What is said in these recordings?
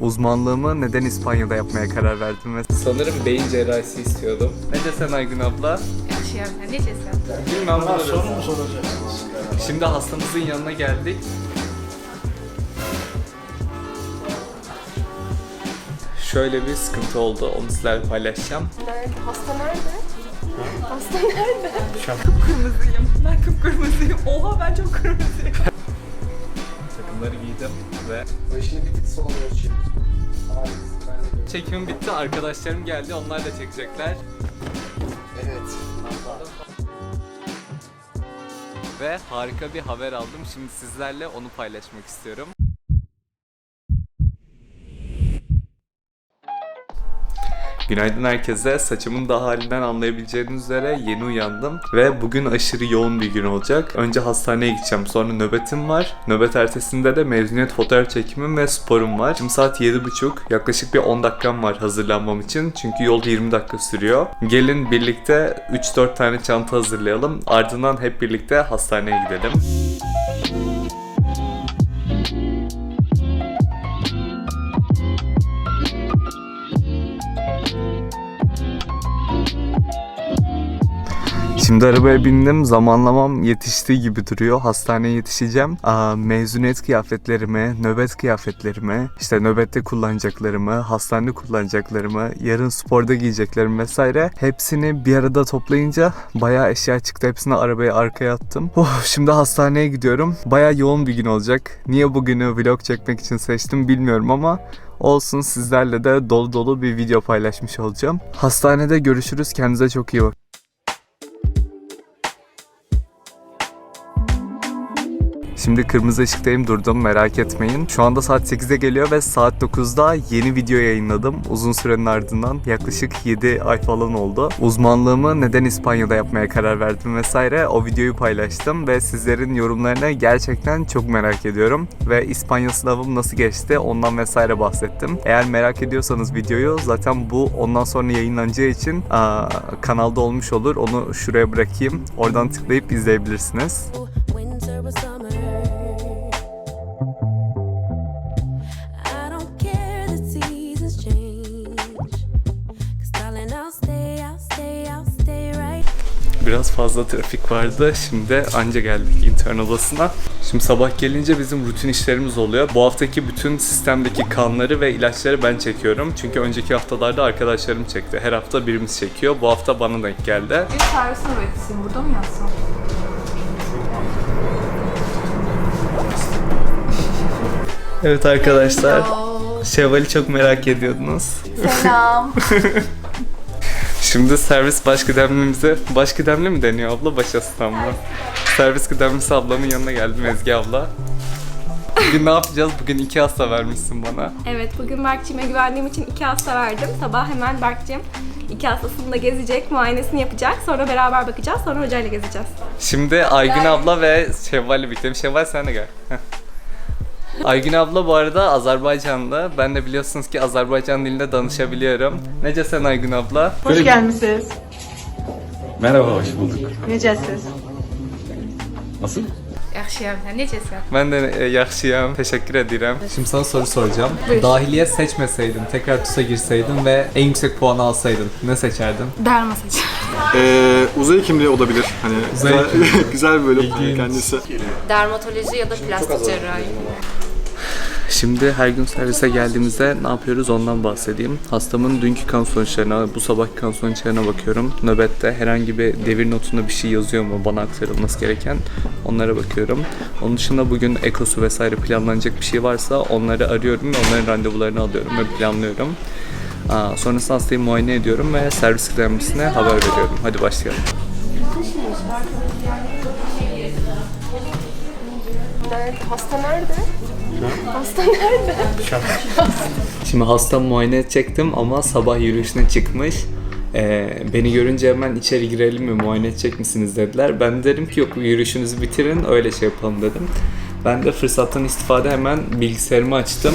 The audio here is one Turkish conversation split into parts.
Uzmanlığımı neden İspanya'da yapmaya karar verdim ve sanırım beyin cerrahisi istiyordum. Ne desen Aygün abla? Yaxşı yani. Necəsən? Bilmem Bana soru mu soracaksınız? Şimdi hastamızın yanına geldik. Şöyle bir sıkıntı oldu. Onu sizlerle paylaşacağım. Nerede? Hasta nerede? Hasta nerede? Kırmızıyım. Ben kıpkırmızıyım. Oha ben çok kırmızıyım. Takımları giydim ve şimdi bir tık çekimim bitti. Arkadaşlarım geldi. Onlar da çekecekler. Evet. Ve harika bir haber aldım. Şimdi sizlerle onu paylaşmak istiyorum. Günaydın herkese. Saçımın da halinden anlayabileceğiniz üzere yeni uyandım ve bugün aşırı yoğun bir gün olacak. Önce hastaneye gideceğim. Sonra nöbetim var. Nöbet ertesinde de mezuniyet fotoğraf çekimim ve sporum var. Şimdi saat 7.30. Yaklaşık bir 10 dakikam var hazırlanmam için. Çünkü yol 20 dakika sürüyor. Gelin birlikte 3-4 tane çanta hazırlayalım. Ardından hep birlikte hastaneye gidelim. Şimdi arabaya bindim. Zamanlamam yetiştiği gibi duruyor. Hastaneye yetişeceğim. Aa, mezuniyet kıyafetlerimi, nöbet kıyafetlerimi, işte nöbette kullanacaklarımı, hastanede kullanacaklarımı, yarın sporda giyeceklerimi vesaire hepsini bir arada toplayınca bayağı eşya çıktı. Hepsini arabaya arkaya attım. Oh, şimdi hastaneye gidiyorum. Bayağı yoğun bir gün olacak. Niye bugünü vlog çekmek için seçtim bilmiyorum ama olsun sizlerle de dolu dolu bir video paylaşmış olacağım. Hastanede görüşürüz. Kendinize çok iyi bakın. Şimdi kırmızı ışıktayım durdum merak etmeyin. Şu anda saat 8'e geliyor ve saat 9'da yeni video yayınladım. Uzun sürenin ardından yaklaşık 7 ay falan oldu. Uzmanlığımı neden İspanya'da yapmaya karar verdim vesaire o videoyu paylaştım ve sizlerin yorumlarını gerçekten çok merak ediyorum. Ve İspanya sınavım nasıl geçti ondan vesaire bahsettim. Eğer merak ediyorsanız videoyu zaten bu ondan sonra yayınlanacağı için aa, kanalda olmuş olur. Onu şuraya bırakayım. Oradan tıklayıp izleyebilirsiniz. Biraz fazla trafik vardı. Şimdi anca geldik intern odasına. Şimdi sabah gelince bizim rutin işlerimiz oluyor. Bu haftaki bütün sistemdeki kanları ve ilaçları ben çekiyorum. Çünkü önceki haftalarda arkadaşlarım çekti. Her hafta birimiz çekiyor. Bu hafta bana denk geldi. Bir servis nöbetisiyim. Burada mı yazsam? Evet arkadaşlar. Şevval'i çok merak ediyordunuz. Selam. Şimdi servis baş kıdemlimize, baş kıdemli mi deniyor abla, baş mı? Servis kıdemlisi ablamın yanına geldim Ezgi abla. Bugün ne yapacağız? Bugün iki hasta vermişsin bana. evet bugün Berkçiğime güvendiğim için iki hasta verdim. Sabah hemen Berkçiğim iki hastasını da gezecek, muayenesini yapacak. Sonra beraber bakacağız. Sonra hocayla gezeceğiz. Şimdi Aygün abla ve Şevval'le birlikte. Şevval sen de gel. Aygün abla bu arada Azerbaycanlı. Ben de biliyorsunuz ki Azerbaycan dilinde danışabiliyorum. Nece sen Aygün abla? Hoş gelmişsiniz. Merhaba, hoş bulduk. Necəsiz? Nasıl? Yaxşıyam. Sen necəsən? Ben de e, yaxşıyam. Teşekkür ederim. Şimdi sana soru soracağım. Dahiliye seçmeseydin, tekrar TUS'a girseydin ve en yüksek puanı alsaydın ne seçerdin? Dərma seç. Ee, uzay hekimliği olabilir. Hani Uzay güzel, güzel bir bölüm İlginç. kendisi. Dermatoloji ya da plastik cerrahi. Şimdi her gün servise geldiğimizde ne yapıyoruz ondan bahsedeyim. Hastamın dünkü kan sonuçlarına, bu sabahki kan sonuçlarına bakıyorum. Nöbette herhangi bir devir notunda bir şey yazıyor mu bana aktarılması gereken onlara bakıyorum. Onun dışında bugün ekosu vesaire planlanacak bir şey varsa onları arıyorum ve onların randevularını alıyorum ve planlıyorum. Aa, sonrasında hastayı muayene ediyorum ve servis kıdemlisine haber veriyorum. Hadi başlayalım. Hasta nerede? Hasta nerede? Şimdi hasta muayene edecektim ama sabah yürüyüşüne çıkmış. Ee, beni görünce hemen içeri girelim mi muayene edecek misiniz dediler. Ben dedim ki yok yürüyüşünüzü bitirin öyle şey yapalım dedim. Ben de fırsattan istifade hemen bilgisayarımı açtım.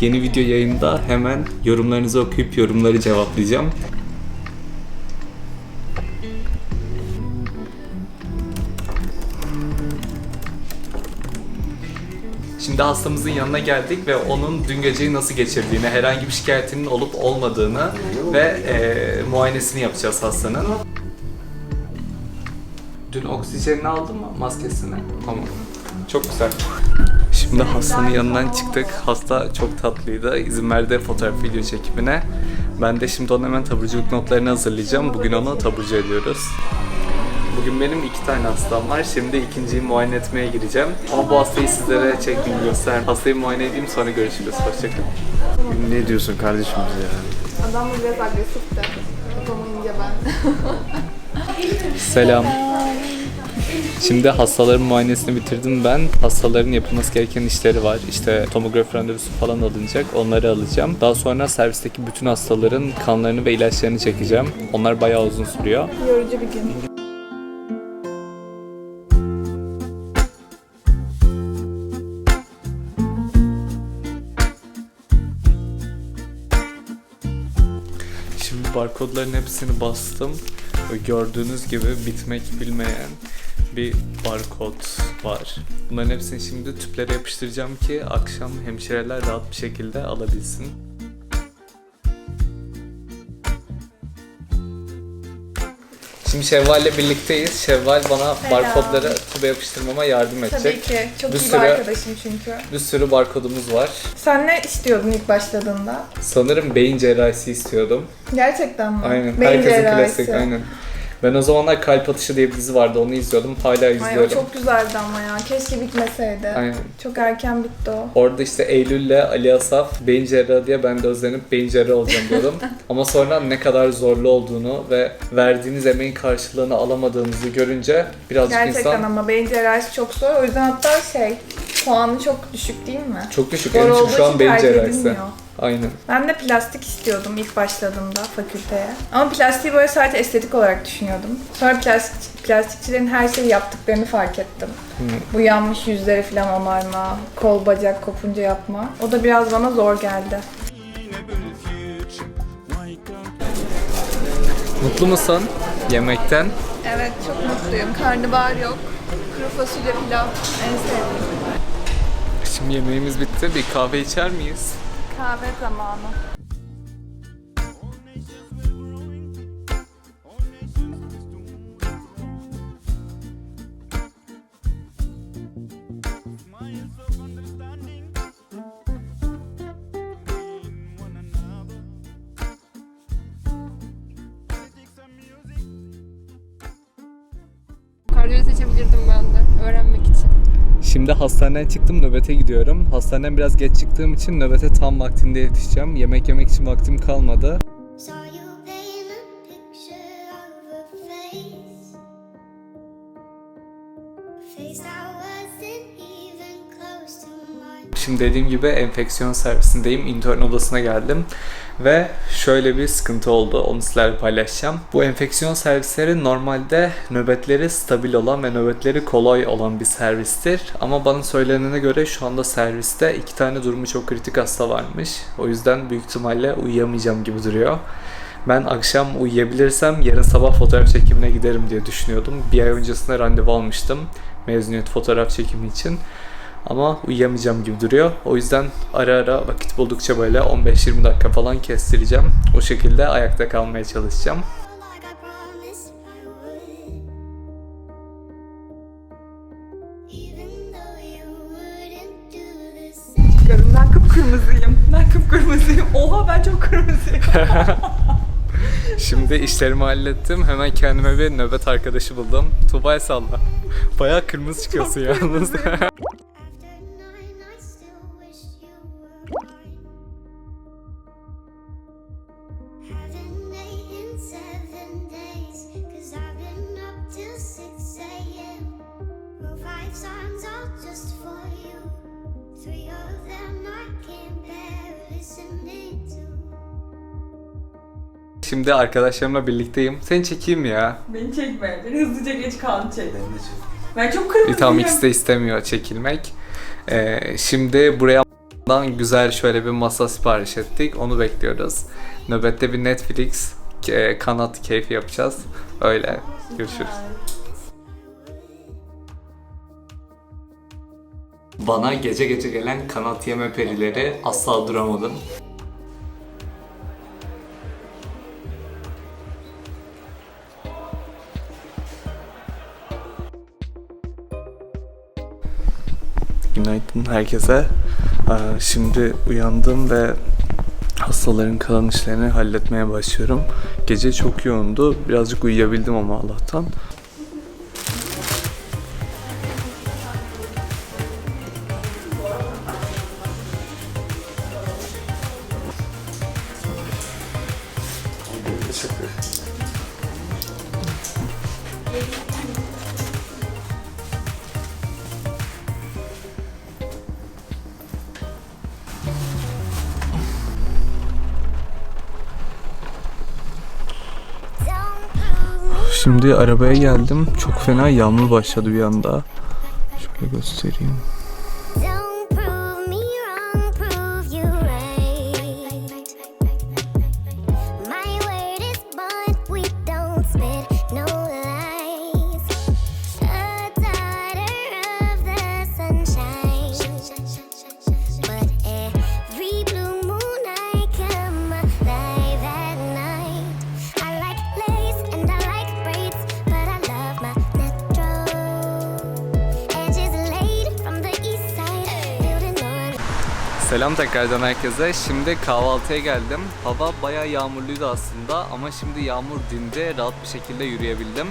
Yeni video yayında hemen yorumlarınızı okuyup yorumları cevaplayacağım. Şimdi hastamızın yanına geldik ve onun dün geceyi nasıl geçirdiğini, herhangi bir şikayetinin olup olmadığını ve e, muayenesini yapacağız hastanın. Dün oksijenini aldın mı maskesini? Tamam. Çok güzel. Şimdi hastanın yanından çıktık. Hasta çok tatlıydı. İzin verdi fotoğraf video çekimine. Ben de şimdi onun hemen taburculuk notlarını hazırlayacağım. Bugün onu taburcu ediyoruz. Bugün benim iki tane hastam var. Şimdi ikinciyi muayene etmeye gireceğim. Ama bu hastayı sizlere çekmeyeyim göster. Hastayı muayene edeyim sonra görüşürüz. Hoşçakalın. Ne diyorsun kardeşim bize ya? Adam da biraz agresifti. Yapamayınca ben. Selam. Şimdi hastaların muayenesini bitirdim ben. Hastaların yapılması gereken işleri var. İşte tomografi randevusu falan alınacak. Onları alacağım. Daha sonra servisteki bütün hastaların kanlarını ve ilaçlarını çekeceğim. Onlar bayağı uzun sürüyor. Yorucu bir gün. Barkodların hepsini bastım. Ve Gördüğünüz gibi bitmek bilmeyen bir barkod var. Bunların hepsini şimdi tüplere yapıştıracağım ki akşam hemşireler rahat bir şekilde alabilsin. Şimdi Şevval'le birlikteyiz. Şevval bana barkodları tübe yapıştırmama yardım edecek. Tabii ki. Çok Bir iyi sürü- bir arkadaşım çünkü. Bir sürü barkodumuz var. Sen ne istiyordun ilk başladığında? Sanırım beyin cerrahisi istiyordum. Gerçekten mi? Aynen. Beyin Herkesin cerrahisi. klasik. Aynen. Ben o zamanlar Kalp Atışı diye bir dizi vardı. Onu izliyordum. Hala Ay o izliyorum. çok güzeldi ama ya. Keşke bitmeseydi. Aynen. Çok erken bitti o. Orada işte Eylül'le Ali Asaf beyin cerrahı diye ben de özlenip beyin cerrahı olacağım diyordum. Ama sonra ne kadar zorlu olduğunu ve verdiğiniz emeğin karşılığını alamadığınızı görünce birazcık Gerçekten insan ama beyin cerrahisi çok zor. O yüzden hatta şey, puanı çok düşük değil mi? çok düşük. Zor için olduğu şu an beyin cerrahisi. edilmiyor. Aynen. Ben de plastik istiyordum ilk başladığımda fakülteye. Ama plastiği böyle sadece estetik olarak düşünüyordum. Sonra plastik, plastikçilerin her şeyi yaptıklarını fark ettim. Bu yanmış yüzleri falan onarma, kol bacak kopunca yapma. O da biraz bana zor geldi. Mutlu musun yemekten? Evet çok mutluyum. Karnabahar yok. Kuru fasulye pilav en sevdiğim. Şimdi yemeğimiz bitti. Bir kahve içer miyiz? Kahve zamanı. Şimdi hastaneden çıktım nöbete gidiyorum. Hastaneden biraz geç çıktığım için nöbete tam vaktinde yetişeceğim. Yemek yemek için vaktim kalmadı. Şimdi dediğim gibi enfeksiyon servisindeyim. İntern odasına geldim. Ve şöyle bir sıkıntı oldu. Onu sizlerle paylaşacağım. Bu enfeksiyon servisleri normalde nöbetleri stabil olan ve nöbetleri kolay olan bir servistir. Ama bana söylenene göre şu anda serviste iki tane durumu çok kritik hasta varmış. O yüzden büyük ihtimalle uyuyamayacağım gibi duruyor. Ben akşam uyuyabilirsem yarın sabah fotoğraf çekimine giderim diye düşünüyordum. Bir ay öncesinde randevu almıştım mezuniyet fotoğraf çekimi için. Ama uyuyamayacağım gibi duruyor. O yüzden ara ara vakit buldukça böyle 15-20 dakika falan kestireceğim. O şekilde ayakta kalmaya çalışacağım. Çıkarım ben kıpkırmızıyım. Ben kıpkırmızıyım. Oha ben çok kırmızıyım. Şimdi işlerimi hallettim. Hemen kendime bir nöbet arkadaşı buldum. Tuba'ya salla. Bayağı kırmızı çıkıyorsun yalnız. Şimdi arkadaşlarımla birlikteyim. Seni çekeyim mi ya? Beni çekme. Beni hızlıca geç kaldı çek. Ben de çek. Ben çok kırmızıyım. Bir tam ikisi de istemiyor çekilmek. Ee, şimdi buraya güzel şöyle bir masa sipariş ettik. Onu bekliyoruz. Nöbette bir Netflix e, kanat keyfi yapacağız. Öyle. Görüşürüz. Bana gece gece gelen kanat yeme perileri asla duramadım. Günaydın herkese. Ee, Şimdi uyandım ve hastaların kalan işlerini halletmeye başlıyorum. Gece çok yoğundu. Birazcık uyuyabildim ama Allah'tan. Şimdi arabaya geldim. Çok fena yağmur başladı bir anda. Şöyle göstereyim. Selam tekrardan herkese. Şimdi kahvaltıya geldim. Hava bayağı yağmurluydu aslında ama şimdi yağmur dindi. Rahat bir şekilde yürüyebildim.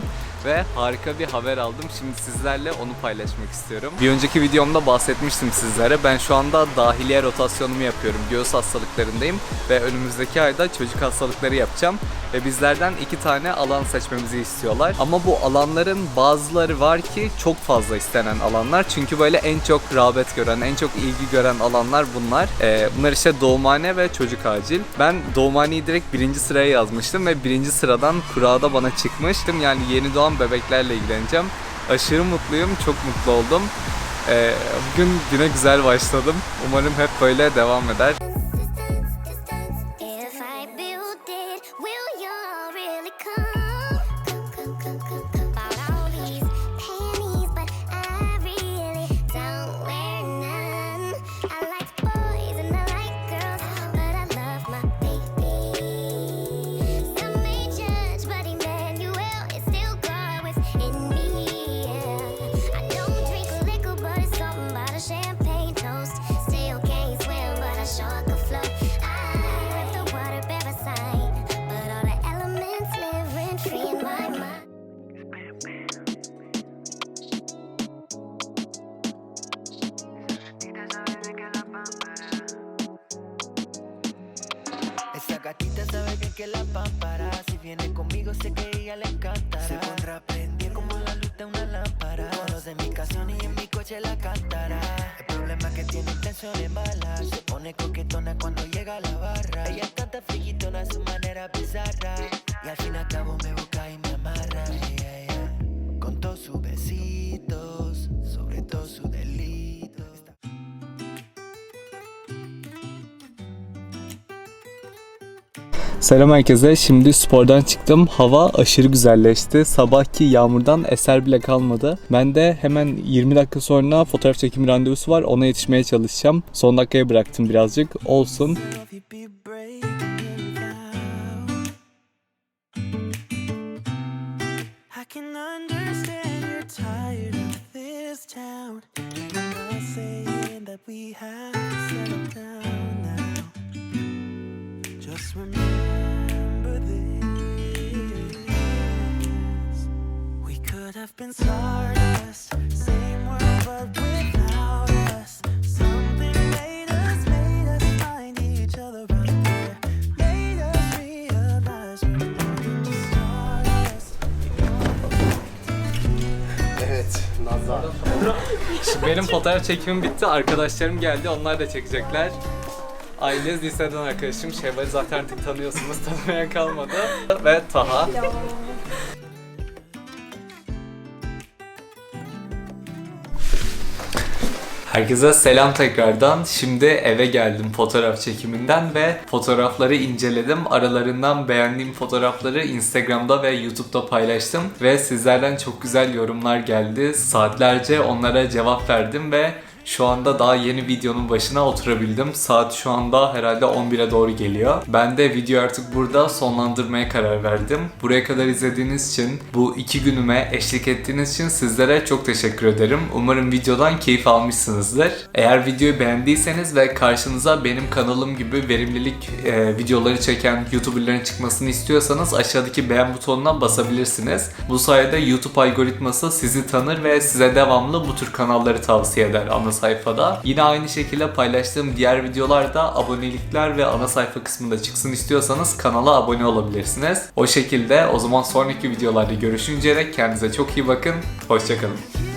Ve harika bir haber aldım. Şimdi sizlerle onu paylaşmak istiyorum. Bir önceki videomda bahsetmiştim sizlere. Ben şu anda dahiliye rotasyonumu yapıyorum. Göğüs hastalıklarındayım. Ve önümüzdeki ayda çocuk hastalıkları yapacağım. Ve bizlerden iki tane alan seçmemizi istiyorlar. Ama bu alanların bazıları var ki çok fazla istenen alanlar. Çünkü böyle en çok rağbet gören, en çok ilgi gören alanlar bunlar. Ee, bunlar işte doğumhane ve çocuk acil. Ben doğumhaneyi direkt birinci sıraya yazmıştım ve birinci sıradan kurada bana çıkmıştım. Yani yeni doğan bebeklerle ilgileneceğim. Aşırı mutluyum, çok mutlu oldum. Ee, bugün güne güzel başladım. Umarım hep böyle devam eder. Come, come, come, come, que la pámpara Si viene conmigo sé que ella le encantará. Se pondrá como la luz de una lámpara. Conoce mi canción y en mi coche la cantará. El problema es que tiene intenciones malas Se pone coquetona cuando llega a la barra. Ella es tanta frillitona a su manera bizarra. Y al fin y al cabo me busca Selam herkese. Şimdi spordan çıktım. Hava aşırı güzelleşti. Sabahki yağmurdan eser bile kalmadı. Ben de hemen 20 dakika sonra fotoğraf çekimi randevusu var. Ona yetişmeye çalışacağım. Son dakikaya bıraktım birazcık. Olsun. If you Just remember this: we could have been stardust, same world but without us. Something made us, made us find each other out there. Made us realize we're more than just stardust. Evet, Nazar. Şimdi benim fotoğraf çekimim bitti. Arkadaşlarım geldi. Onlar da çekecekler. Aileniz liseden arkadaşım. Şevval'i zaten artık tanıyorsunuz. Tanımayan kalmadı. Ve Taha. Herkese selam tekrardan. Şimdi eve geldim fotoğraf çekiminden ve fotoğrafları inceledim. Aralarından beğendiğim fotoğrafları Instagram'da ve YouTube'da paylaştım ve sizlerden çok güzel yorumlar geldi. Saatlerce onlara cevap verdim ve Şu anda daha yeni videonun başına oturabildim. Saat şu anda herhalde 11'e doğru geliyor. Ben de video artık burada sonlandırmaya karar verdim. Buraya kadar izlediğiniz için, bu iki günüme eşlik ettiğiniz için sizlere çok teşekkür ederim. Umarım videodan keyif almışsınızdır. Eğer videoyu beğendiyseniz ve karşınıza benim kanalım gibi verimlilik e, videoları çeken YouTuber'ların çıkmasını istiyorsanız aşağıdaki beğen butonuna basabilirsiniz. Bu sayede YouTube algoritması sizi tanır ve size devamlı bu tür kanalları tavsiye eder ana sayfada. Yine aynı şekilde paylaştığım diğer videolarda abonelikler ve ana sayfa kısmında çıksın istiyorsanız kanala abone olabilirsiniz. O şekilde o zaman sonraki videolarda görüşünceye dek kendinize çok iyi bakın. Hoşçakalın.